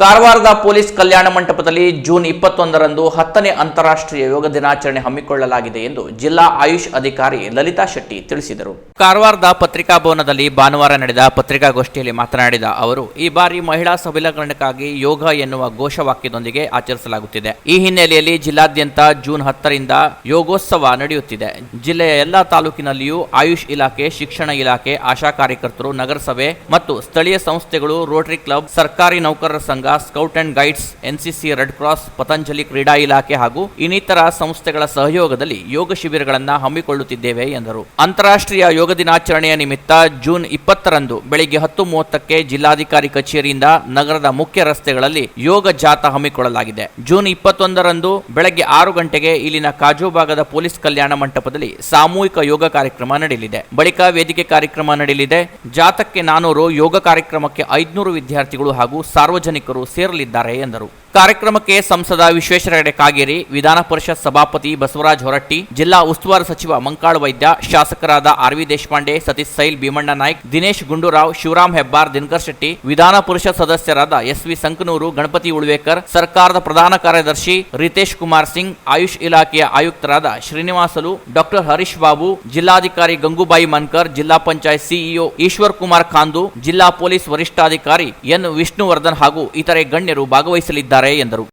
ಕಾರವಾರದ ಪೊಲೀಸ್ ಕಲ್ಯಾಣ ಮಂಟಪದಲ್ಲಿ ಜೂನ್ ಇಪ್ಪತ್ತೊಂದರಂದು ಹತ್ತನೇ ಅಂತಾರಾಷ್ಟ್ರೀಯ ಯೋಗ ದಿನಾಚರಣೆ ಹಮ್ಮಿಕೊಳ್ಳಲಾಗಿದೆ ಎಂದು ಜಿಲ್ಲಾ ಆಯುಷ್ ಅಧಿಕಾರಿ ಲಲಿತಾ ಶೆಟ್ಟಿ ತಿಳಿಸಿದರು. ಕಾರವಾರದ ಪತ್ರಿಕಾ ಭವನದಲ್ಲಿ ಭಾನುವಾರ ನಡೆದ ಪತ್ರಿಕಾಗೋಷ್ಠಿಯಲ್ಲಿ ಮಾತನಾಡಿದ ಅವರು, ಈ ಬಾರಿ ಮಹಿಳಾ ಸಬಲೀಕರಣಕ್ಕಾಗಿ ಯೋಗ ಎನ್ನುವ ಘೋಷವಾಕ್ಯದೊಂದಿಗೆ ಆಚರಿಸಲಾಗುತ್ತಿದೆ. ಈ ಹಿನ್ನೆಲೆಯಲ್ಲಿ ಜಿಲ್ಲಾದ್ಯಂತ ಜೂನ್ ಹತ್ತರಿಂದ ಯೋಗೋತ್ಸವ ನಡೆಯುತ್ತಿದೆ. ಜಿಲ್ಲೆಯ ಎಲ್ಲಾ ತಾಲೂಕಿನಲ್ಲಿಯೂ ಆಯುಷ್ ಇಲಾಖೆ, ಶಿಕ್ಷಣ ಇಲಾಖೆ, ಆಶಾ ಕಾರ್ಯಕರ್ತರು, ನಗರಸಭೆ ಮತ್ತು ಸ್ಥಳೀಯ ಸಂಸ್ಥೆಗಳು, ರೋಟರಿ ಕ್ಲಬ್, ಸರ್ಕಾರಿ ನೌಕರರ ಸಂಘ scout and guides NCC red cross, Patanjali ಕ್ರೀಡಾ ಇಲಾಖೆ ಹಾಗೂ ಇನ್ನಿತರ ಸಂಸ್ಥೆಗಳ ಸಹಯೋಗದಲ್ಲಿ ಯೋಗ ಶಿಬಿರಗಳನ್ನು ಹಮ್ಮಿಕೊಳ್ಳುತ್ತಿದ್ದೇವೆ, ಎಂದರು. ಅಂತಾರಾಷ್ಟ್ರೀಯ ಯೋಗ ದಿನಾಚರಣೆಯ ನಿಮಿತ್ತ ಜೂನ್ ಇಪ್ಪತ್ತರಂದು ಬೆಳಿಗ್ಗೆ ಹತ್ತು ಮೂವತ್ತಕ್ಕೆ ಜಿಲ್ಲಾಧಿಕಾರಿ ಕಚೇರಿಯಿಂದ ನಗರದ ಮುಖ್ಯ ರಸ್ತೆಗಳಲ್ಲಿ ಯೋಗ ಜಾಥಾ ಹಮ್ಮಿಕೊಳ್ಳಲಾಗಿದೆ. ಜೂನ್ ಇಪ್ಪತ್ತೊಂದರಂದು ಬೆಳಗ್ಗೆ ಆರು ಗಂಟೆಗೆ ಇಲ್ಲಿನ ಕಾಜು ಭಾಗದ ಪೊಲೀಸ್ ಕಲ್ಯಾಣ ಮಂಟಪದಲ್ಲಿ ಸಾಮೂಹಿಕ ಯೋಗ ಕಾರ್ಯಕ್ರಮ ನಡೆಯಲಿದೆ. ಬಳಿಕ ವೇದಿಕೆ ಕಾರ್ಯಕ್ರಮ ನಡೆಯಲಿದೆ. ಜಾಥಕ್ಕೆ ನಾನೂರು ಯೋಗ ಕಾರ್ಯಕ್ರಮಕ್ಕೆ ಐದುನೂರು ವಿದ್ಯಾರ್ಥಿಗಳು ಹಾಗೂ ಸಾರ್ವಜನಿಕರು ಸೇರಲಿದ್ದಾರೆ ಎಂದರು. ಕಾರ್ಯಕ್ರಮಕ್ಕೆ ಸಂಸದ ವಿಶ್ವೇಶ್ವರ ಹೆಗಡೆ ಕಾಗೇರಿ, ವಿಧಾನ ಪರಿಷತ್ ಸಭಾಪತಿ ಬಸವರಾಜ ಹೊರಟ್ಟಿ, ಜಿಲ್ಲಾ ಉಸ್ತುವಾರಿ ಸಚಿವ ಮಂಕಾಳ ವೈದ್ಯ, ಶಾಸಕರಾದ ಆರ್ ವಿ ದೇಶಪಾಂಡೆ, ಸತೀಶ್ ಸೈಲ್, ಭೀಮಣ್ಣ ನಾಯ್ಕ್, ದಿನೇಶ್ ಗುಂಡೂರಾವ್, ಶಿವರಾಮ್ ಹೆಬ್ಬಾರ್, ದಿನಕರ್ ಶೆಟ್ಟಿ, ವಿಧಾನ ಪರಿಷತ್ ಸದಸ್ಯರಾದ ಎಸ್ ವಿ ಸಂಕನೂರು, ಗಣಪತಿ ಉಳ್ವೇಕರ್, ಸರ್ಕಾರದ ಪ್ರಧಾನ ಕಾರ್ಯದರ್ಶಿ ರಿತೇಶ್ ಕುಮಾರ್ ಸಿಂಗ್, ಆಯುಷ್ ಇಲಾಖೆಯ ಆಯುಕ್ತರಾದ ಶ್ರೀನಿವಾಸಲು, ಡಾಕ್ಟರ್ ಹರೀಶ್ ಬಾಬು, ಜಿಲ್ಲಾಧಿಕಾರಿ ಗಂಗೂಬಾಯಿ ಮನ್ಕರ್, ಜಿಲ್ಲಾ ಪಂಚಾಯತ್ ಸಿಇಒ ಈಶ್ವರ್ ಕುಮಾರ್ ಖಾಂದು, ಜಿಲ್ಲಾ ಪೊಲೀಸ್ ವರಿಷ್ಠಾಧಿಕಾರಿ ಎನ್ ವಿಷ್ಣುವರ್ಧನ್ ಹಾಗೂ ಇತರೆ ಗಣ್ಯರು ಭಾಗವಹಿಸಲಿದ್ದಾರೆ. ಎಂದರು.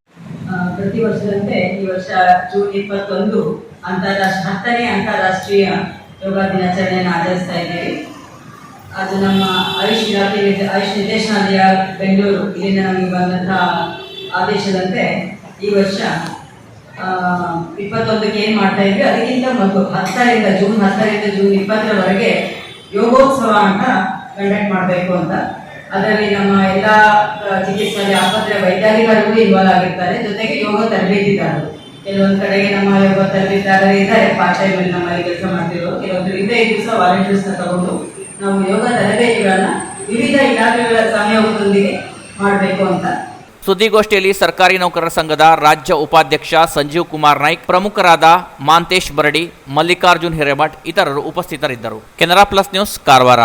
ಪ್ರತಿ ವರ್ಷದಂತೆ ಈ ವರ್ಷ ಜೂನ್ ಇಪ್ಪತ್ತೊಂದು ಅಂತಾರಾಷ್ಟ್ರ, ಹತ್ತನೇ ಅಂತಾರಾಷ್ಟ್ರೀಯ ಯೋಗ ದಿನಾಚರಣೆಯನ್ನು ಆಚರಿಸ್ತಾ ಇದ್ದೀವಿ. ಅದು ನಮ್ಮ ಆಯುಷ್ ಇಲಾಖೆ ಆಯುಷ್ ನಿರ್ದೇಶನಾಲಯ ಬೆಂಗಳೂರು. ಇಲ್ಲಿಂದ ನಮಗೆ ಬಂದಂತಹ ಆದೇಶದಂತೆ ಈ ವರ್ಷ ಇಪ್ಪತ್ತೊಂದಕ್ಕೆ ಏನು ಮಾಡ್ತಾ ಇದ್ವಿ ಅದಕ್ಕಿಂತ ಮೊದಲು ಹತ್ತರಿಂದ, ಜೂನ್ ಹತ್ತರಿಂದ ಜೂನ್ ಇಪ್ಪತ್ತರವರೆಗೆ ಯೋಗೋತ್ಸವ ಅಂತ ಕಂಡಕ್ಟ್ ಮಾಡಬೇಕು ಅಂತ ಅದರಲ್ಲಿ ನಮ್ಮ ಎಲ್ಲ ಚಿಕಿತ್ಸೆಯಲ್ಲಿ ಆಸ್ಪತ್ರೆ ವೈದ್ಯಾಧಿಕಾರಿಗಳು ಇನ್ವಾಲ್ವ್ ಆಗಿರ್ತಾರೆ. ಜೊತೆಗೆ ಯೋಗ ತರಬೇತಿದಾರರು ಕೆಲವೊಂದು ಕಡೆಗೆ ನಮ್ಮ ಯೋಗ ತರಬೇತಿದಾರರು ಇದ್ದಾರೆ. ಪಾರ್ಟ್ ಟೈಮ್ ನಮ್ಮಲ್ಲಿ ಕೆಲಸ ಮಾಡ್ತಿರೋರು. ಕೆಲವೊಂದು ಇದೇ ದಿವಸ ವಾಲಂಟಿಯರ್ಸ್ನ ತಗೊಂಡು ನಾವು ಯೋಗ ತರಬೇತಿಗಳನ್ನ ವಿವಿಧ ಇಲಾಖೆಗಳ ಸಹಯೋಗದೊಂದಿಗೆ ಮಾಡಬೇಕು ಅಂತ. ಸುದ್ದಿಗೋಷ್ಠಿಯಲ್ಲಿ ಸರ್ಕಾರಿ ನೌಕರರ ಸಂಘದ ರಾಜ್ಯ ಉಪಾಧ್ಯಕ್ಷ ಸಂಜೀವ್ ಕುಮಾರ್ ನಾಯ್ಕ್, ಪ್ರಮುಖರಾದ ಮಾಂತೇಶ್ ಬರಡಿ, ಮಲ್ಲಿಕಾರ್ಜುನ್ ಹಿರೇಮಠ್ ಇತರರು ಉಪಸ್ಥಿತರಿದ್ದರು. Canara plus news, Karwar.